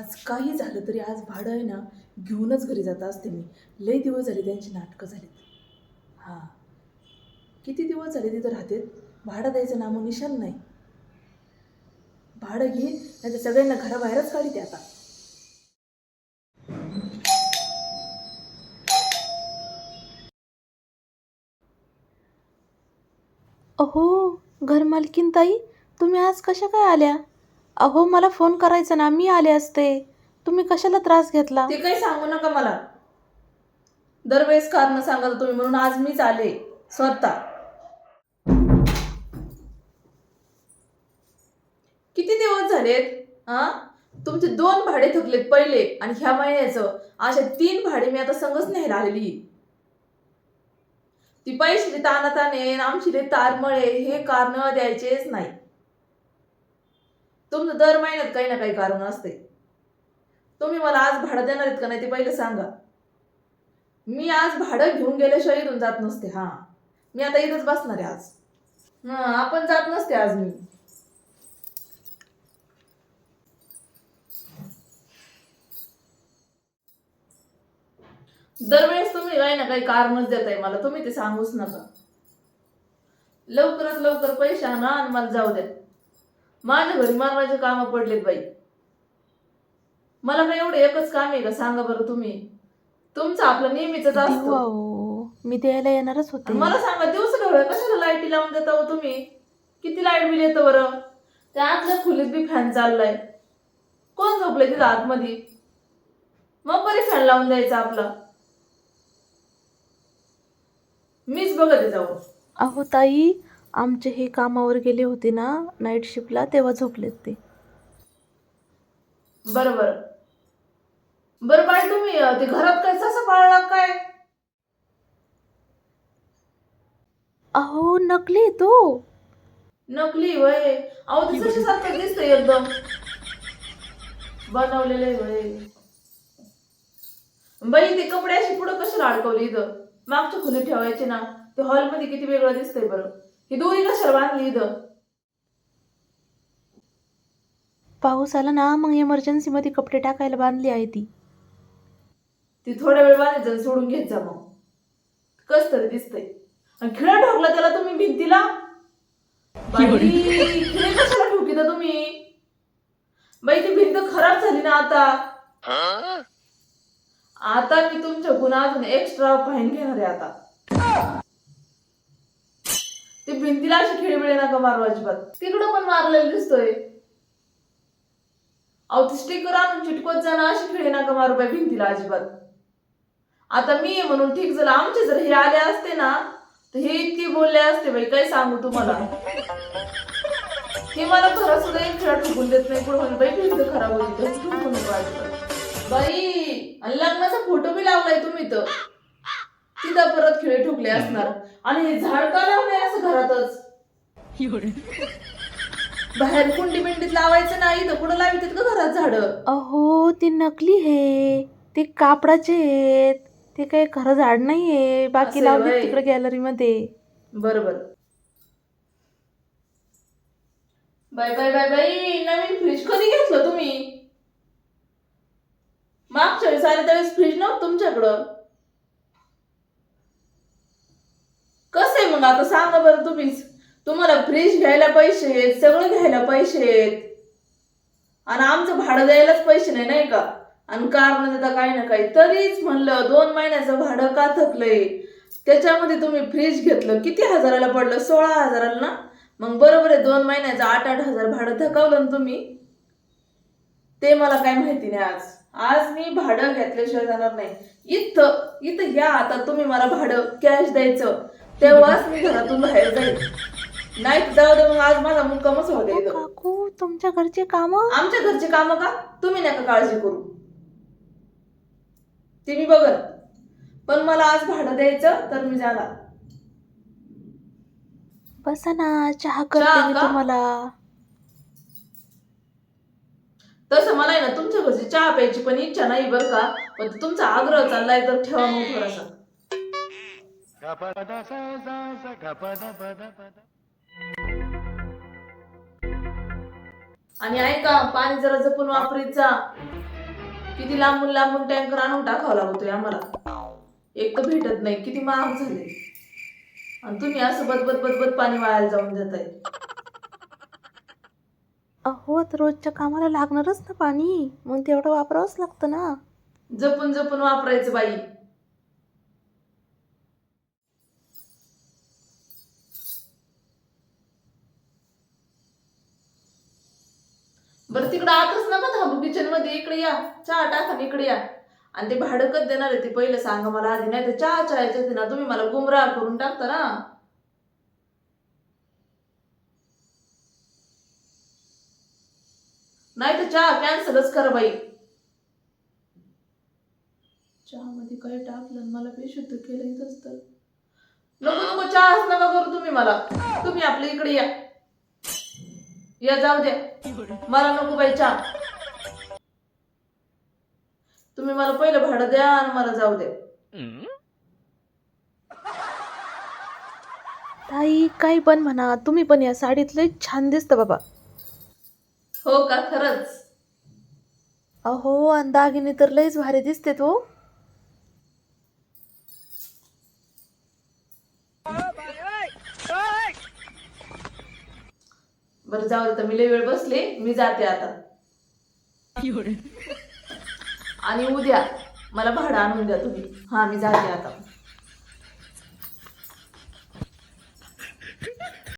आज काही झालं तरी आज भाडं आहे ना घेऊनच घरी जात असते मी. लई दिवस झाले त्यांची नाटकं झालीत. हां. किती दिवस झाले तिथं राहतेत? भाडं द्यायचं नामो निशान नाही. भाडं घे नाही तर सगळ्यांना घराबाहेरच काढी ते आता. अहो घरमालकीन ताई तुम्ही आज कशा काय आल्या? अहो मला फोन करायचा ना. मी आले असते. तुम्ही कशाला त्रास घेतला? ते काही सांगू नका मला. दरवेळेस कारण सांगाल तुम्ही म्हणून आज मीच आले. स्वतः. किती दिवस झालेत? हा तुमचे दोन भाडे थकलेत पहिले आणि ह्या महिन्याचं. अशा तीन भाडे मी आता संगच न्यायला आलेली ती पैशाची तानाताने आमची तारमळे हे कारण द्यायचेच नाही. तुमचं दर महिन्यात काही ना काही कारण असते तुम्ही मला आज भाडं देणार आहेत का नाही ते पहिले सांगा. मी आज भाडं घेऊन गेल्याशिवाय इथून जात नसते हा. मी आता इथंच बसणार आहे आज. हा आपण जात नसते आज मी. दरवेळेस तुम्ही काही ना काही कारणच देताय मला तुम्ही ते सांगूच नका. लवकरात लवकर पैसे आणा आणि मला जाऊ द्या. माझ्या घरी मारवायचे कामं पडलेत बाई. मला काय एवढं एकच काम आहे का? सांगा बरं तुम्ही. तुमचं आपलं नेहमीच असतं. अहो मी द्यायला येणारच होते. मला सांगा दिवस ढवळ्या कशाला लाईटी लावून देता हो तुम्ही? किती लाइट बिल येतं बरं? त्या आतल्या खोलीत बी फॅन चाललाय. कोण झोपलंय तिथं आतमध्ये? मग परी फॅन लावून द्यायचा आपला. मीच बघते जाऊ अहो ताई आमचे हे कामावर गेले होते ना नाईट शिफ्टला तेव्हा झोपलेत ते. बरं बरं बरं बाई तुम्ही ते घरात काय ससा पाळला काय? अहो नकली तो. नकली वय. अहो ते सारखं दिसतंय एकदम. बनवलेले वय. बाई ते कपडे अशी पुढं कशाला अडकवली इथं? मागच्या खोलीत ठेवायचे ना. ते हॉलमध्ये किती वेगळं दिसतंय बरं. ही दोरी कशाला बांधली इथं? पाऊस आला ना मग इमर्जन्सी मध्ये कपडे टाकायला बांधली आहे ती. ती थोड्या वेळ बांधायचं आणि सोडून घेत जा मग. कस तरी दिसतंय. आणि खिळा ठोकला त्याला तुम्ही भिंतीला? बाई, खिळे कशाला ठोकीता तुम्ही? बाई ती भिंत खराब झाली ना आता. आता मी तुमच्या गुन्हा अजून एक्स्ट्रा फाईन घेणार आहे आता. ती भिंतीला अशी खिळबिळे नका मारू अजिबात. तिकडं पण मारलेलं दिसतोय. अहो ती स्टिकर आणून चिटकवत जाणं अशी खिळी नका मारू बाई भिंतीला अजिबात. आता मी म्हणून ठीक झालं. आमचे जर हे आले असते ना तर हे इतके बोलले असते बाई काय सांगू तुम्हाला? हे मला खरं सुद्धा एक खेळा ठोकून देत नाही. पुढे म्हणजे बाई भिंत खराब होती. बाई आणि लग्नाचा फोटो बी लावलाय तुम्ही तर. तिथं परत खिळे ठोकले असणार. आणि हे झाड का लावलंय असं घरातच. बाहेर कुंडी बिंडीत लावायचं नाही तर कुठं लावितात का घरात झाड? अहो ते नकली हे ते कापडाचे आहेत ते काही खरं झाड नाहीये बाकी असं आहे लावले व्हय. तिकडे गॅलरीमध्ये बरोबर. बाय बाय बाय बाई नवीन फ्रीज कधी घेतलं तुम्ही? मागच्या वेळेस आले त्यावेळेस फ्रीज नव्हतं तुमच्याकडं कसं आहे मग आता सांगा बरं तुम्हीच. तुम्हाला फ्रीज घ्यायला पैसे आहेत सगळं घ्यायला पैसे आहेत. आणि आमचं भाडं द्यायलाच पैसे नाही नाही का? आणि कार न देता काही ना काही. तरीच म्हणलं दोन महिन्याचं भाडं का थकलंय? त्याच्यामध्ये तुम्ही फ्रीज घेतलं किती हजाराला पडलं? सोळा हजाराला ना? मग बरोबर आहे दोन महिन्याचं आठ आठ हजार भाडं थकवलं ना तुम्ही? ते मला काय माहिती नाही आज. आज मी भाडं घेतल्याशिवाय जाणार नाही. इथं इथं घ्या आता तुम्ही मला भाडं कॅश द्यायचं. तेव्हाच मी घरातून बाहेर जाईल नाही जाऊ दे मग आज माझा मुक्कामच होऊ दे अहो, इथं. काकू तुमच्या घरचे काम? आमच्या घरचे काम का? तुम्ही नका काळजी करू. ते मी बघल पण मला आज भाडं द्यायचं तर मी जाणार. बसा ना चहा करते चहा मी का? तुम्हाला. तसं मला आहे ना तुमच्या घरची चहा प्यायची पण इच्छा नाही बरं का. पण तुमचा आग्रह चाललाय तर ठेवा मग थोडासा. गपदा सा सा सा गपदा पदा पदा. आणि ऐका पाणी जरा जपून वापरीत जा. किती लांबून लांबून टँकर आणून टाकावा लागतोय आम्हाला. एक तर भेटत नाही किती महाग झाले. आणि तुम्ही असं बदबत बदबत पाणी वायाला जाऊन देताय. अहो आता रोजच्या कामाला लागणारच ना पाणी. मग तेवढं वापरावंच लागतं ना. जपून जपून वापरायचं बाई. बरं तिकडं आतच नका थांबू किचनमध्ये. इकडे या. चहा टाका इकडे या. आणि ते भाडं कधी देणार आहे ते पहिलं सांगा मला आधी. नाही तर चहा चहायचं ना तुम्ही मला गुमराह करून टाकता ना. नाही तर चहा कॅन्सलच करा बाई. चहामध्ये काय टाकलं मला बेशुद्ध केलं इथंच तर. नको नको चहाच नका करू तुम्ही मला. तुम्ही आपल्या इकडे या. या जाऊ द्या. मला नको बाई चहा. तुम्ही मला पहिलं भाडं द्या आणि मला जाऊ द्या. ताई काही पण म्हणा. तुम्ही पण या साडीत लई छान दिसतं बाबा. हो का? खरंच. अहो आणि दागिने तर लईच भारी दिसते तो बरं जाऊ दे तर मी लय वेळ बसले मी जाते आता. आणि उद्या मला भाडं आणून द्या तुम्ही. हा मी जाते आता.